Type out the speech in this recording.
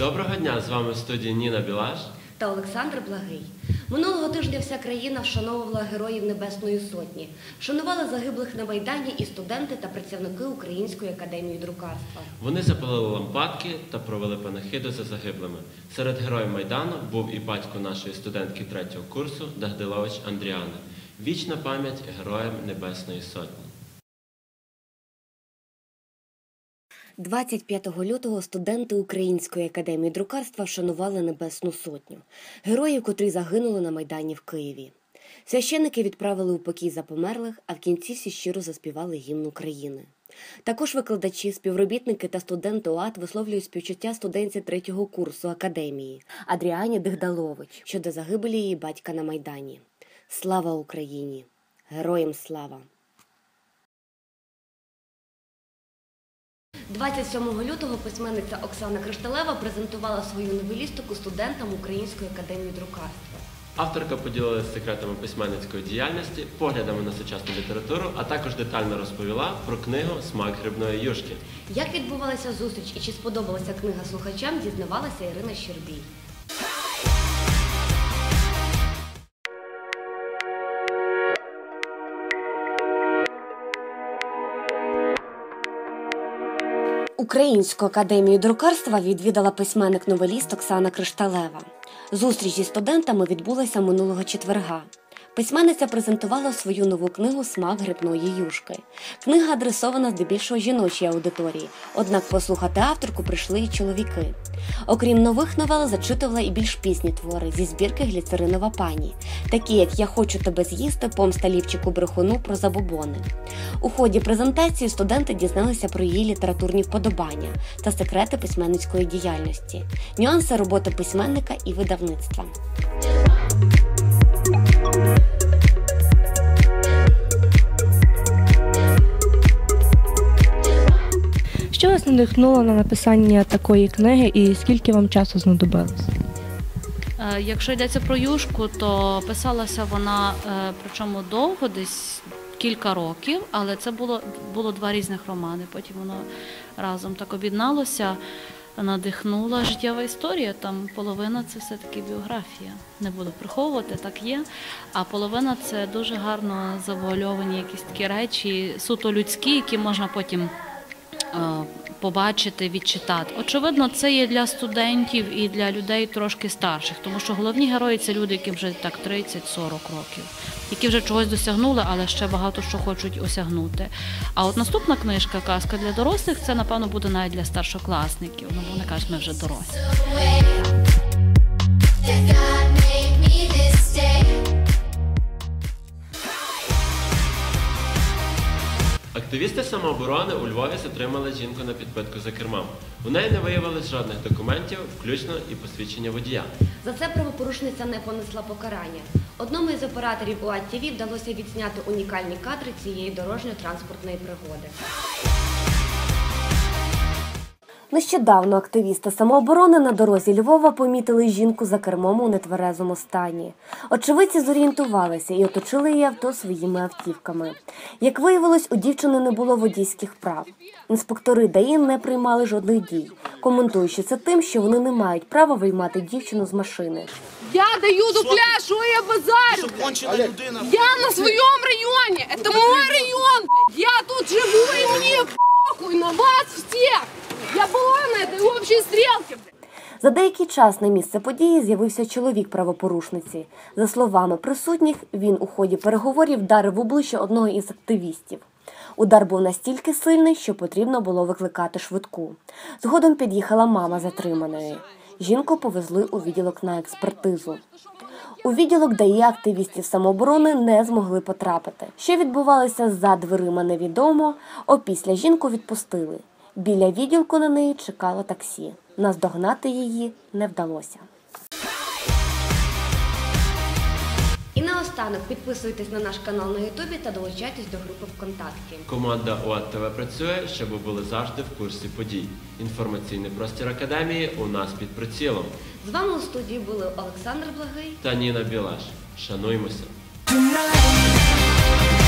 Доброго дня! З вами в студії Ніна Білаш. та Олександр Благий. Минулого тижня вся країна вшановувала героїв Небесної Сотні. Вшанували загиблих на Майдані і студенти та працівники Української академії друкарства. Вони запалили лампадки та провели панахиду за загиблими. Серед героїв Майдану був і батько нашої студентки третього курсу Дагдилович Андріана. Вічна пам'ять героям Небесної Сотні. 25 лютого студенти Української академії друкарства вшанували Небесну Сотню, героїв, котрі загинули на Майдані в Києві. Священники відправили у покій за померлих, а в кінці всі щиро заспівали гімн України. Також викладачі, співробітники та студенти ОАТ висловлюють співчуття студентці третього курсу академії Адріані Дигдалович щодо загибелі її батька на Майдані. Слава Україні! Героям слава! 27 лютого письменниця Оксана Кришталева презентувала свою новелістику студентам Української академії друкарства. Авторка поділилася секретами письменницької діяльності, поглядами на сучасну літературу, а також детально розповіла про книгу Смак грибної юшки. Як відбувалася зустріч і чи сподобалася книга слухачам, дізнавалася Ірина Щербій. Українську академію друкарства відвідала письменник новеліст Оксана Кришталева. Зустріч зі студентами відбулася минулого четверга. Письменниця презентувала свою нову книгу Смак грибної юшки. Книга адресована здебільшого жіночій аудиторії, однак послухати авторку прийшли і чоловіки. Окрім нових новел, зачитувала і більш пісні твори зі збірки Гліцеринова пані, такі як Я хочу тебе з'їсти, помста лівчику брехуну про забобони. У ході презентації студенти дізналися про її літературні вподобання та секрети письменницької діяльності, нюанси роботи письменника і видавництва. Надихнуло на написання такої книги і скільки вам часу знадобилось? Е, Якщо йдеться про юшку, то писалася вона е, причому довго, десь кілька років, але це було, було два різних романи. Потім воно разом так об'єдналося, надихнула життєва історія. Там половина це все-таки біографія. Не буду приховувати, так є. А половина це дуже гарно завуальовані якісь такі речі, суто людські, які можна потім е, побачити, відчитати. Очевидно, це є для студентів і для людей трошки старших, тому що головні герої це люди, які вже так 30-40 років, які вже чогось досягнули, але ще багато що хочуть осягнути. А от наступна книжка Казка для дорослих це, напевно, буде навіть для старшокласників. Ну, вони кажуть, ми вже дорослі. Активісти самооборони у Львові затримали жінку на підпитку за кермом. У неї не виявилось жодних документів, включно і посвідчення водія. За це правопорушниця не понесла покарання. Одному із операторів УАТ-ТВ вдалося відзняти унікальні кадри цієї дорожньо-транспортної пригоди. Нещодавно активісти самооборони на дорозі Львова помітили жінку за кермом у нетверезому стані. Очевидці зорієнтувалися і оточили її авто своїми автівками. Як виявилось, у дівчини не було водійських прав. Інспектори ДАІ не приймали жодних дій, коментуючи це тим, що вони не мають права виймати дівчину з машини. Я даю дупля, що я базарю? Людина. Я на своєму районі. Это мой район. Я тут живу і мені похуй на вас всіх. Я була на этой общей стрелке. За деякий час на місце події з'явився чоловік правопорушниці. За словами присутніх, він у ході переговорів вдарив обличчя одного із активістів. Удар був настільки сильний, що потрібно було викликати швидку. Згодом під'їхала мама затриманої. Жінку повезли у відділок на експертизу. У відділок ДАІ активістів самооборони не змогли потрапити. Що відбувалося за дверима, невідомо. Опісля жінку відпустили. Біля відділку на неї чекало таксі. Наздогнати її не вдалося. І наостанок підписуйтесь на наш канал на Ютубі та долучайтесь до групи ВКонтакті. Команда УАТ ТВ працює, щоб ви були завжди в курсі подій. Інформаційний простір академії у нас під прицілом. З вами у студії були Олександр Благий Та Ніна Білаш. Шануймося! Tonight,